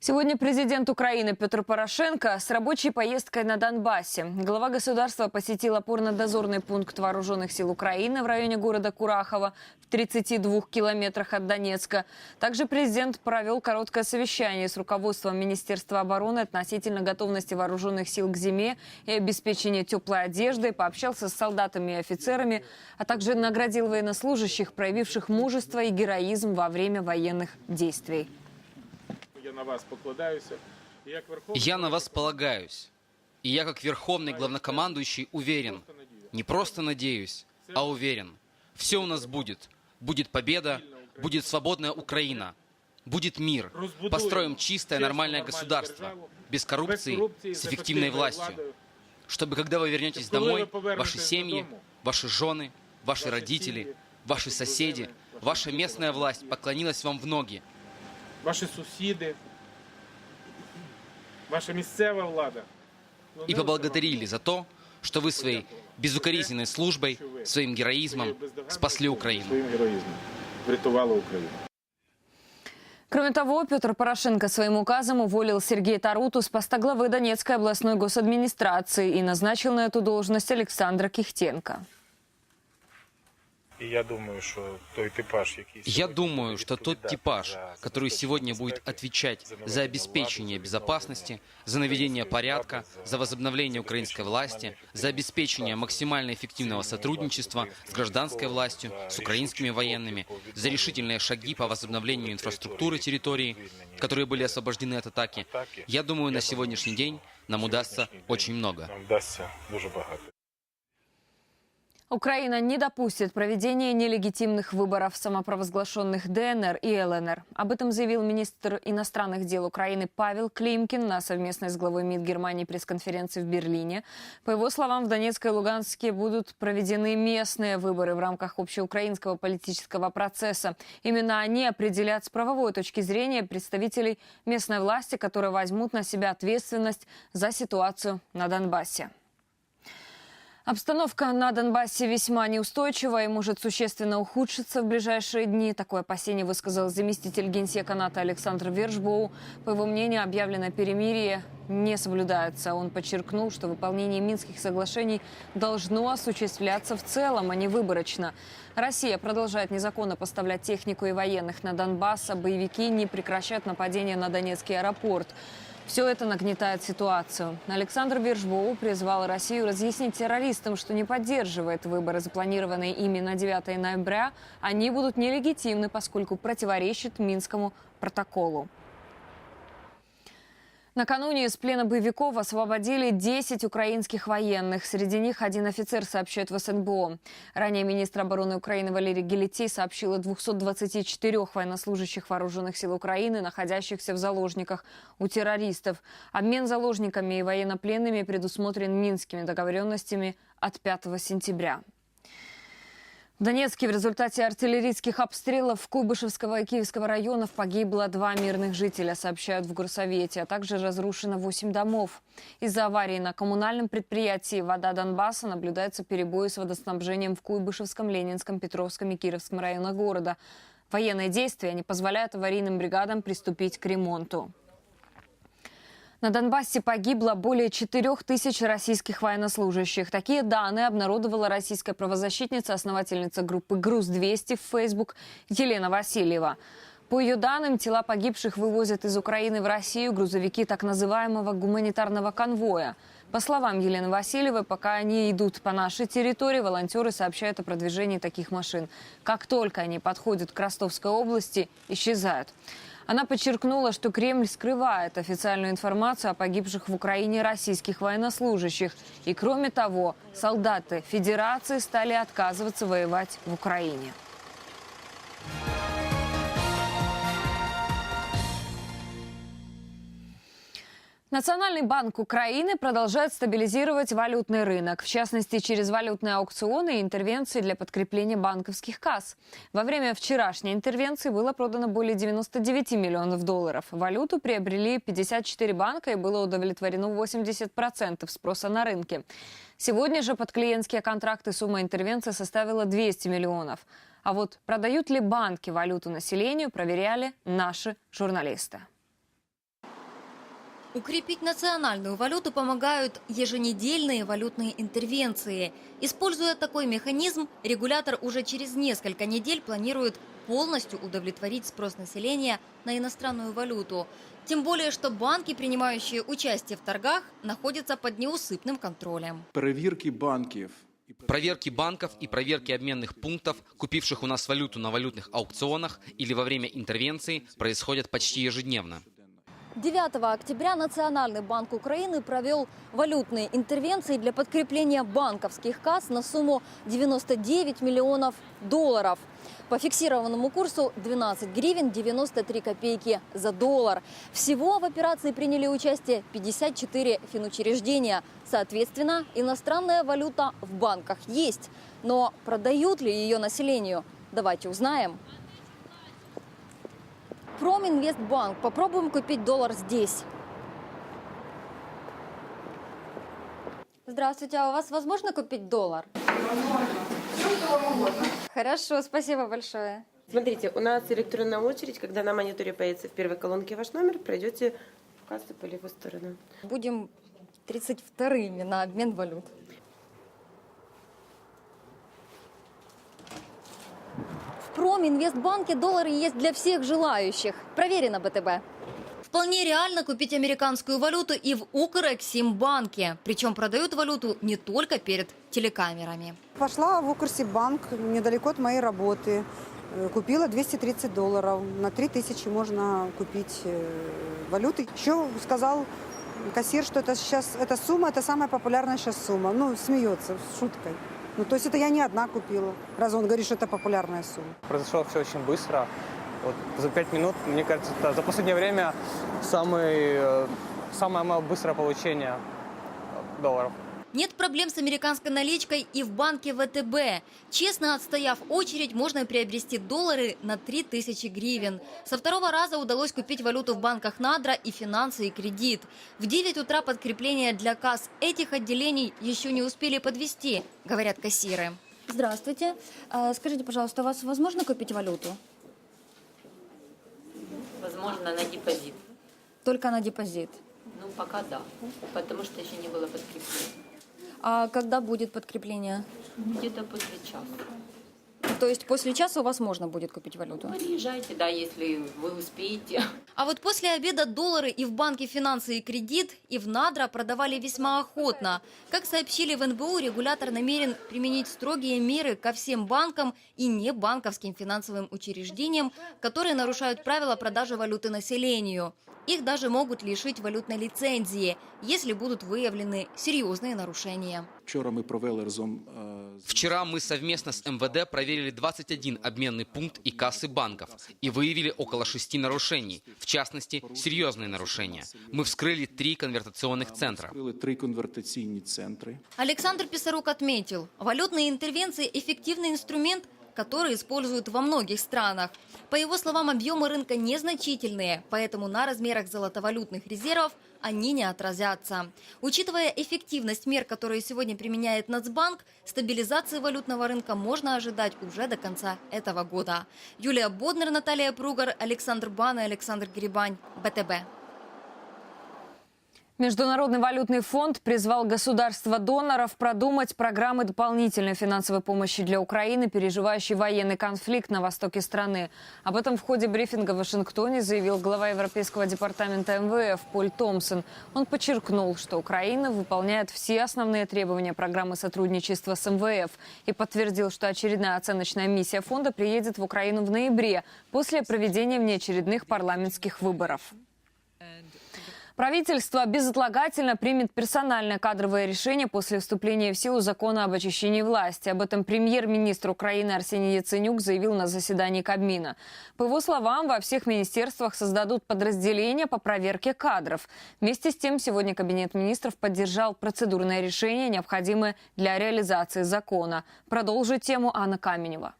Сегодня президент Украины Петр Порошенко с рабочей поездкой на Донбассе. Глава государства посетил опорно-дозорный пункт вооруженных сил Украины в районе города Курахово в 32 километрах от Донецка. Также президент провел короткое совещание с руководством Министерства обороны относительно готовности вооруженных сил к зиме и обеспечения теплой одеждой, пообщался с солдатами и офицерами, а также наградил военнослужащих, проявивших мужество и героизм во время военных действий Я на вас покладаюся. І як Верховний Я на вас полагаюсь. И я, как верховный главнокомандующий, уверен, не просто надеюсь, а уверен, все у нас будет. Будет победа, будет свободная Украина, будет мир. Построим чистое, нормальное государство, без коррупции, с эффективной властью. Чтобы, когда вы вернетесь домой, ваши семьи, ваши жены, ваши родители, ваши соседи, ваша местная власть поклонилась вам в ноги, Ваші сусіди, ваша місцева влада. и поблагодарили за то, что вы своей безукоризненной службой, своим героизмом спасли Украину. Своїм героїзмом врятували Україну. Кроме того, Петр Порошенко своим указом уволил Сергея Таруту с поста главы Донецкой областной госадминистрации и назначил на эту должность Александра Кихтенко. думаю, буде что тот типаж, который сегодня будет отвечать за обеспечение безопасности, за наведение порядка, за возобновление украинской власти, за обеспечение максимально эффективного сотрудничества с гражданской властью, с украинскими военными, за решительные шаги по возобновлению инфраструктуры территории, которые были освобождены от атаки, я думаю, на сегодняшний день нам удастся очень много. Украина не допустит проведения нелегитимных выборов самопровозглашенных ДНР и ЛНР. Об этом заявил министр иностранных дел Украины Павел Климкин на совместной с главой МИД Германии пресс-конференции в Берлине. По его словам, в Донецкой и Луганске будут проведены местные выборы в рамках общеукраинского политического процесса. Именно они определят с правовой точки зрения представителей местной власти, которые возьмут на себя ответственность за ситуацию на Донбассе. Обстановка на Донбассе весьма неустойчива и может существенно ухудшиться в ближайшие дни. Такое опасение высказал заместитель генсека НАТО Александр Вершбоу. По его мнению, объявленное перемирие не соблюдается. Он подчеркнул, что выполнение Минских соглашений должно осуществляться в целом, а не выборочно. Россия продолжает незаконно поставлять технику и военных на Донбасс, а боевики не прекращают нападения на Донецкий аэропорт. Все это нагнетает ситуацию. Александр Вержбоу призвал Россию разъяснить террористам, что не поддерживает выборы, запланированные ими на 9 ноября. Они будут нелегитимны, поскольку противоречат Минскому протоколу. Накануне из плена боевиков освободили 10 украинских военных. Среди них один офицер, сообщает в СНБО. Ранее министр обороны Украины Валерий Гелетей сообщил о 224 военнослужащих вооруженных сил Украины, находящихся в заложниках у террористов. Обмен заложниками и военнопленными предусмотрен Минскими договоренностями от 5 сентября. В Донецке в результате артиллерийских обстрелов Куйбышевского и Киевского районов погибло два мирных жителя, сообщают в Горсовете, а также разрушено 8 домов. Из-за аварии на коммунальном предприятии «Вода Донбасса» наблюдаются перебои с водоснабжением в Куйбышевском, Ленинском, Петровском и Кировском районах города. Военные действия не позволяют аварийным бригадам приступить к ремонту. На Донбассе погибло более 4 тысяч российских военнослужащих. Такие данные обнародовала российская правозащитница, основательница группы «Груз-200» в Facebook Елена Васильева. По ее данным, тела погибших вывозят из Украины в Россию грузовики так называемого гуманитарного конвоя. По словам Елены Васильевой, пока они идут по нашей территории, волонтеры сообщают о продвижении таких машин. Как только они подходят к Ростовской области, исчезают. Она подчеркнула, что Кремль скрывает официальную информацию о погибших в Украине российских военнослужащих. И кроме того, солдаты Федерации стали отказываться воевать в Украине. Национальный банк Украины продолжает стабилизировать валютный рынок, в частности, через валютные аукционы и интервенции для подкрепления банковских касс. Во время вчерашней интервенции было продано более 99 миллионов долларов. Валюту приобрели 54 банка и было удовлетворено 80% спроса на рынке. Сегодня же под клиентские контракты сумма интервенции составила 200 миллионов. А вот продают ли банки валюту населению, проверяли наши журналисты. Укрепить национальную валюту помогают еженедельные валютные интервенции. Используя такой механизм, регулятор уже через несколько недель планирует полностью удовлетворить спрос населения на иностранную валюту. Тем более, что банки, принимающие участие в торгах, находятся под неусыпным контролем. перевірки банків і Проверки банков и проверки обменных пунктов, купивших у нас валюту на валютных аукционах или во время интервенции, происходят почти ежедневно. 9 октября Национальный банк Украины провел валютные интервенции для подкрепления банковских касс на сумму 99 миллионов долларов. По фиксированному курсу 12 гривен 93 копейки за доллар. Всего в операции приняли участие 54 финучреждения. Соответственно, иностранная валюта в банках есть. Но продают ли ее населению? Давайте узнаем. Проминвестбанк. Попробуем купить доллар здесь. Здравствуйте, а у вас возможно купить доллар? Хорошо, спасибо большое. Смотрите, у нас электронная очередь, когда на мониторе появится в первой колонке ваш номер, пройдете в кассу по левую сторону. Будем 32-ми на обмен валют. Проминвестбанке доллары есть для всех желающих. Проверено БТБ. Вполне реально купить американскую валюту и в Укрексимбанке. Причем продают валюту не только перед телекамерами. Пошла в Укрсибанк недалеко от моей работы. Э, Купила 230 долларов. На 3000 можно купить э, валюты. Еще сказал кассир, что это сейчас эта сумма, это самая популярная сейчас сумма. Ну, смеется, с шуткой. Ну, то есть это я не одна купила, раз он говорит, что это популярная сумма. Произошло все очень быстро. Вот за пять минут, мне кажется, это за последнее время самый, э, самое мое быстрое получение э, долларов. Нет проблем с американской наличкой и в банке ВТБ. Честно отстояв очередь, можно приобрести доллары на 3000 гривен. Со второго раза удалось купить валюту в банках Надра и финансы и кредит. В 9 утра подкрепления для касс этих отделений еще не успели подвести, говорят кассиры. Здравствуйте. А, Скажите, пожалуйста, у вас возможно купить валюту? Возможно, на депозит. Только на депозит. Ну, пока да. Потому что еще не было подкрепления. А когда будет подкрепление? Где-то после часа. То есть после часа у вас можно будет купить валюту? Приезжайте, да, если вы успеете. А вот после обеда доллары и в банке «Финансы и кредит», и в «Надра» продавали весьма охотно. Как сообщили в НБУ, регулятор намерен применить строгие меры ко всем банкам и небанковским финансовым учреждениям, которые нарушают правила продажи валюты населению. Их даже могут лишить валютной лицензии, если будут выявлены серьезные нарушения. вчора ми провели разом е, з Вчера мы совместно с МВД проверили 21 обменный пункт и кассы банков и выявили около шести нарушений, в частности, серьезные нарушения. Мы вскрыли три конвертационных центра. відкрили три конвертаційні центри. Александр Писарук отметил, валютные интервенции – эффективный инструмент, который используют во многих странах. По его словам, объемы рынка незначительные, поэтому на размерах золотовалютных резервов они не отразятся. Учитывая эффективность мер, которые сегодня применяет Нацбанк, стабилизации валютного рынка можно ожидать уже до конца этого года. Юлия Боднер, Наталья Пругар, Александр Бан и Александр Грибань. БТБ. Международный валютный фонд призвал государства-доноров продумать программы дополнительной финансовой помощи для Украины, переживающей военный конфликт на востоке страны. Об этом в ходе брифинга в Вашингтоне заявил глава Европейского департамента МВФ Поль Томпсон. Он подчеркнул, что Украина выполняет все основные требования программы сотрудничества с МВФ и подтвердил, что очередная оценочная миссия фонда приедет в Украину в ноябре после проведения внеочередных парламентских выборов. Правительство безотлагательно примет персональное кадровое решение после вступления в силу закона об очищении власти. Об этом премьер-министр Украины Арсений Яценюк заявил на заседании Кабмина. По его словам, во всех министерствах создадут подразделения по проверке кадров. Вместе с тем, сегодня Кабинет министров поддержал процедурное решение, необходимое для реализации закона. Продолжит тему Анна Каменева.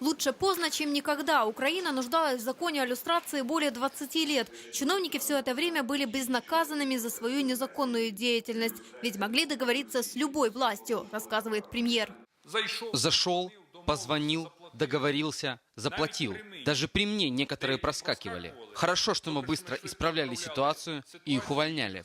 Лучше поздно, чем никогда. Украина нуждалась в законе о люстрации более 20 лет. Чиновники все это время были безнаказанными за свою незаконную деятельность. Ведь могли договориться с любой властью, рассказывает премьер. Зашел, Позвонил, договорился, заплатил. Даже при мне некоторые проскакивали. Хорошо, что мы быстро исправляли ситуацию и их увольняли.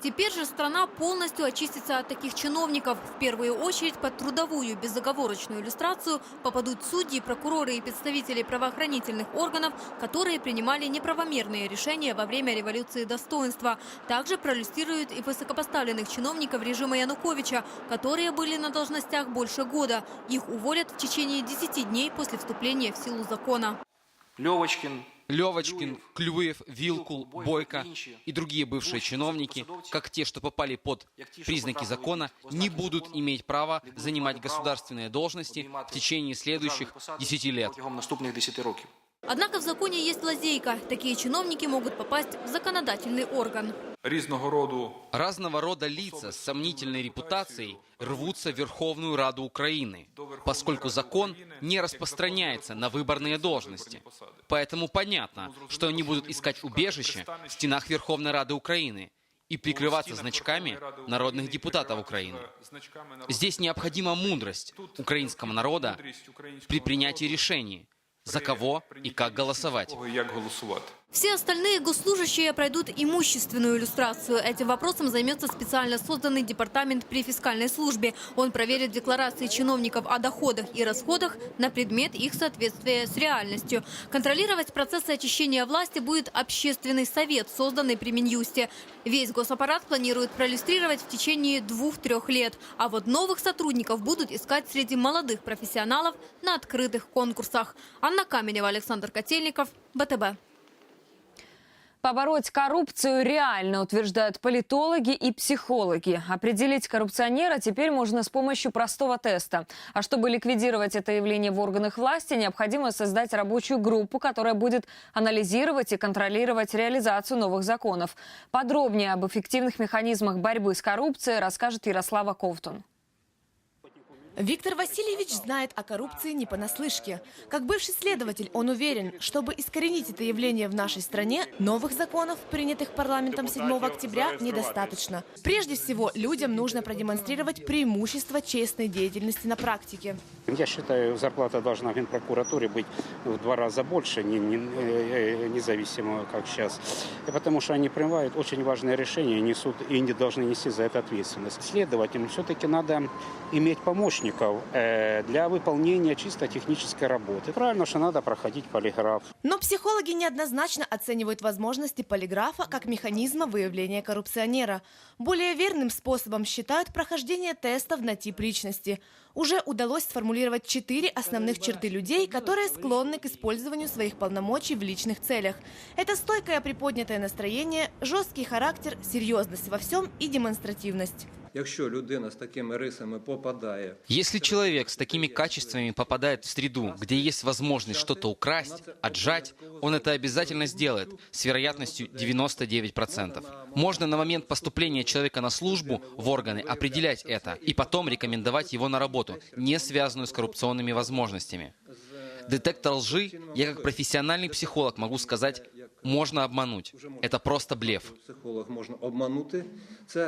Теперь же страна полностью очистится от таких чиновников. В первую очередь под трудовую безоговорочную иллюстрацию попадут судьи, прокуроры и представители правоохранительных органов, которые принимали неправомерные решения во время революции достоинства. Также проиллюстрируют и высокопоставленных чиновников режима Януковича, которые были на должностях больше года. Их уволят в течение 10 дней после вступления в силу закона. Левочкин, Левочкин, Клюев, Вилкул, Бойко и другие бывшие чиновники, как те, что попали под признаки закона, не будут иметь права занимать государственные должности в течение следующих 10 лет. протягом наступних 10 років. Однако в законе есть лазейка. Такие чиновники могут попасть в законодательный орган. Різного роду Разного рода лица с сомнительной репутацией рвутся в Верховную Раду Украины, поскольку закон не распространяется на выборные должности. Поэтому понятно, что они будут искать убежище в стенах Верховной Рады Украины и прикрываться значками народных депутатов Украины. Здесь необходима мудрость украинского народа при принятии решений, за кого и как голосовать. Все остальные госслужащие пройдут имущественную иллюстрацию. Этим вопросом займется специально созданный департамент при фискальной службе. Он проверит декларации чиновников о доходах и расходах на предмет их соответствия с реальностью. Контролировать процессы очищения власти будет общественный совет, созданный при Минюсте. Весь госаппарат планирует проиллюстрировать в течение двух-трех лет. А вот новых сотрудников будут искать среди молодых профессионалов на открытых конкурсах. Анна Каменева, Александр Котельников, БТБ. Побороть коррупцию реально, утверждают политологи и психологи. Определить коррупционера теперь можно с помощью простого теста. А чтобы ликвидировать это явление в органах власти, необходимо создать рабочую группу, которая будет анализировать и контролировать реализацию новых законов. Подробнее об эффективных механизмах борьбы с коррупцией расскажет Ярослава Ковтун. Виктор Васильевич знает о коррупции не понаслышке. Как бывший следователь, он уверен, чтобы искоренить это явление в нашей стране, новых законов, принятых парламентом 7 октября, недостаточно. Прежде всего, людям нужно продемонстрировать преимущество честной деятельности на практике. Я считаю, зарплата должна в Генпрокуратуре быть в два раза больше, не, не, э, независимо как сейчас. И потому что они принимают очень важные решения, несут и не должны нести за это ответственность. Следовательно, все-таки надо иметь помощников э, для выполнения чисто технической работы. Правильно, что надо проходить полиграф. Но психологи неоднозначно оценивают возможности полиграфа как механизма выявления коррупционера. Более верным способом считают прохождение тестов на тип личности. Уже удалось сформулировать четыре основных черты людей, которые склонны к использованию своих полномочий в личных целях. Это стойкое приподнятое настроение, жесткий характер, серьезность во всем и демонстративность. Якщо людина з такими рисами попадає Если человек с такими качествами попадает в среду, где есть возможность что-то украсть, отжать, он это обязательно сделает с вероятностью 99%. Можно на момент поступления человека на службу в органы определять это и потом рекомендовать его на работу, не связанную с коррупционными возможностями. Детектор лжи, я как профессиональный психолог могу сказать, можно обмануть. Это просто блеф. психолог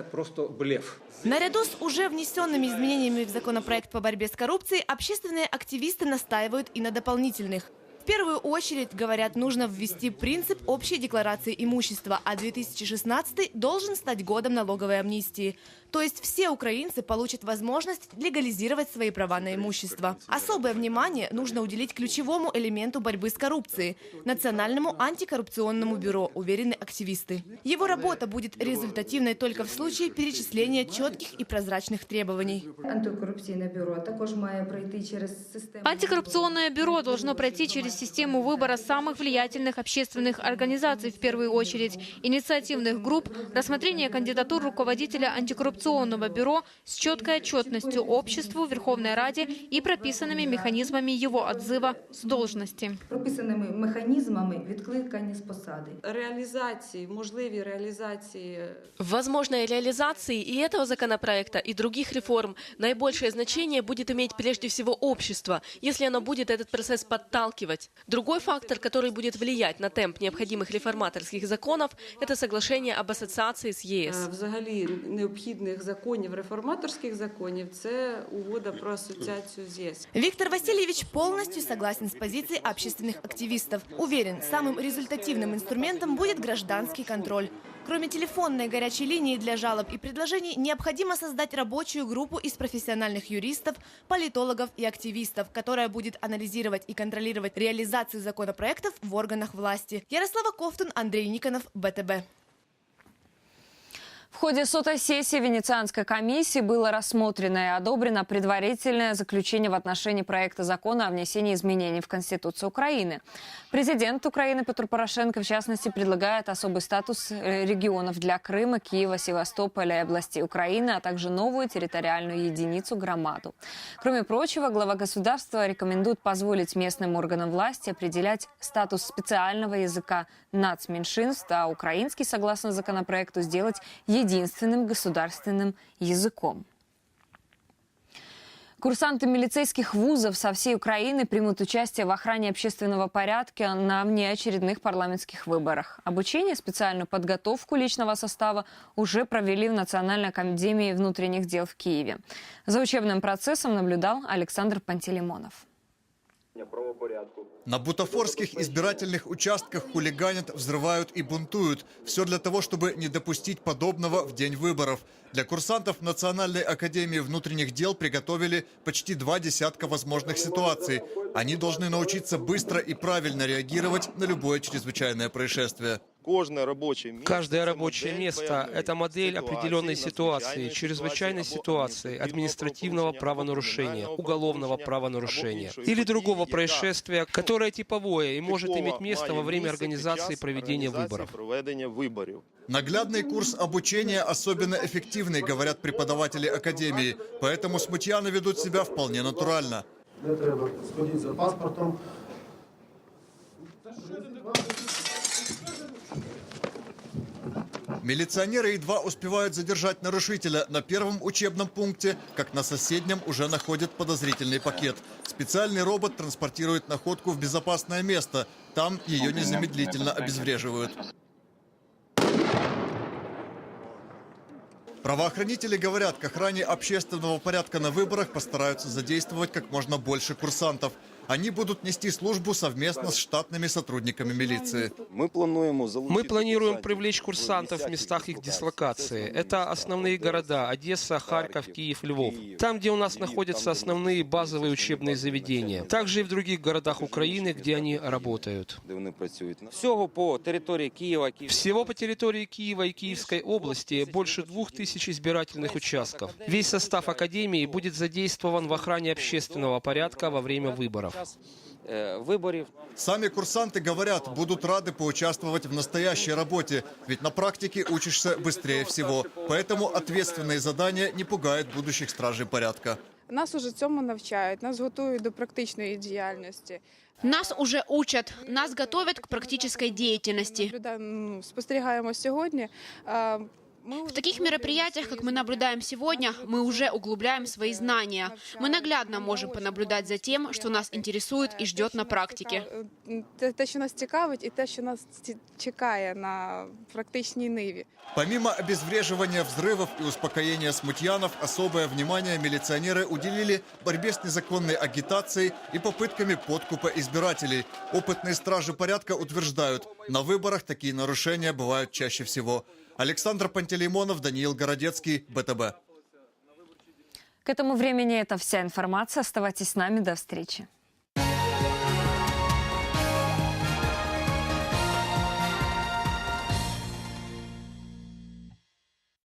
просто блеф. Наряду с уже внесенными изменениями в законопроект по борьбе с коррупцией, общественные активисты настаивают и на дополнительных. В первую очередь, говорят, нужно ввести принцип общей декларации имущества, а 2016 должен стать годом налоговой амнистии. То есть все украинцы получат возможность легализировать свои права на имущество. Особое внимание нужно уделить ключевому элементу борьбы с коррупцией – Национальному антикоррупционному бюро, уверены активисты. Его работа будет результативной только в случае перечисления четких и прозрачных требований. Антикорупційне бюро також має пройти через систему. Антикоррупционное бюро должно пройти через систему выбора самых влиятельных общественных организаций в первую очередь, инициативных групп, рассмотрение кандидатур руководителя антикоррупционного бюро с четкой отчетностью обществу, Верховной Раде и прописанными механизмами его отзыва с должности. прописаними механізмами відкликання з посади. реализации, можливі реализации Возможной реализации и этого законопроекта, и других реформ наибольшее значение будет иметь прежде всего общество, если оно будет этот процесс подталкивать, принимать. Другой фактор, который будет влиять на темп необходимых реформаторских законов, это соглашение об ассоциации с ЕС. Е, Взагалі необхідних законів, реформаторських законів, це угода про асоціацію з ЄС. Виктор Васильевич полностью согласен с позицией общественных активистов. Уверен, самым результативным инструментом будет гражданский контроль. Кроме телефонной горячей линии для жалоб и предложений, необходимо создать рабочую группу из профессиональных юристов, политологов и активистов, которая будет анализировать и контролировать реализацию законопроектов в органах власти. Ярослава Ковтун, Андрей Никонов, БТБ. В ходе сессии Венецианской комиссии было рассмотрено и одобрено предварительное заключение в отношении проекта закона о внесении изменений в Конституцию Украины. Президент Украины Петр Порошенко, в частности, предлагает особый статус э, регионов для Крыма, Киева, Севастополя и областей Украины, а также новую территориальную единицу громаду. Кроме прочего, глава государства рекомендует позволить местным органам власти определять статус специального языка нацменьшинств, а украинский, согласно законопроекту, сделать единственным государственным языком. Курсанты милицейских вузов со всей Украины примут участие в охране общественного порядка на внеочередных парламентских выборах. Обучение, специальную подготовку личного состава уже провели в Национальной академии внутренних дел в Киеве. За учебным процессом наблюдал Александр Пантелеймонов. На бутафорских избирательных участках хулиганят, взрывают и бунтуют. Все для того, чтобы не допустить подобного в день выборов. Для курсантов Национальной академии внутренних дел приготовили почти два десятка возможных ситуаций. Они должны научиться быстро и правильно реагировать на любое чрезвычайное происшествие. Каждое рабочее место – это модель определенной ситуации, чрезвычайной ситуации, административного правонарушения, уголовного правонарушения или другого происшествия, которое типовое и может иметь место во время организации проведения выборов. Наглядный курс обучения особенно эффективный, говорят преподаватели Академии. Поэтому смутьяны ведут себя вполне натурально. Не треба за паспортом. Милиционеры едва успевают задержать нарушителя на первом учебном пункте, как на соседнем уже находят подозрительный пакет. Специальный робот транспортирует находку в безопасное место. Там ее незамедлительно обезвреживают. Правоохранители говорят, к охране общественного порядка на выборах постараются задействовать как можно больше курсантов. Они будут нести службу совместно с штатными сотрудниками милиции. Мы планируем привлечь курсантов в местах их дислокации. Это основные города – Одесса, Харьков, Киев, Львов. Там, где у нас находятся основные базовые учебные заведения. Также и в других городах Украины, где они работают. Всього по території Києва, Всего по территории Киева и Киевской области больше двух тысяч избирательных участков. Весь состав Академии будет задействован в охране общественного порядка во время выборов. виборів. Сами курсанты говорят, будут рады поучаствовать в настоящей работе, ведь на практике учишься быстрее всего. Поэтому ответственные задания не пугают будущих стражей порядка. Нас уже цьому навчають, нас готують до практичної діяльності. Нас уже учат, нас готовят к практической деятельности. Наблюдаємо, ну, Спостерігаємо сьогодні. а, Ми В таких мероприятиях, как мы наблюдаем сегодня, мы уже углубляем свои знания. Мы наглядно можем понаблюдать за тем, что нас интересует и ждет на практике. е, те, те, що нас цікавить, і те, що нас ці- чекає на практичній ниві. Помимо обезвреживания взрывов и успокоения смутьянов, особое внимание милиционеры уделили борьбе с незаконной агитацией и попытками подкупа избирателей. Опытные стражи порядка утверждают, на выборах такие нарушения бывают чаще всего. Александр Пантелеймонов, Даниил Городецкий, БТБ. К этому времени это вся информация. Оставайтесь с нами. До встречи.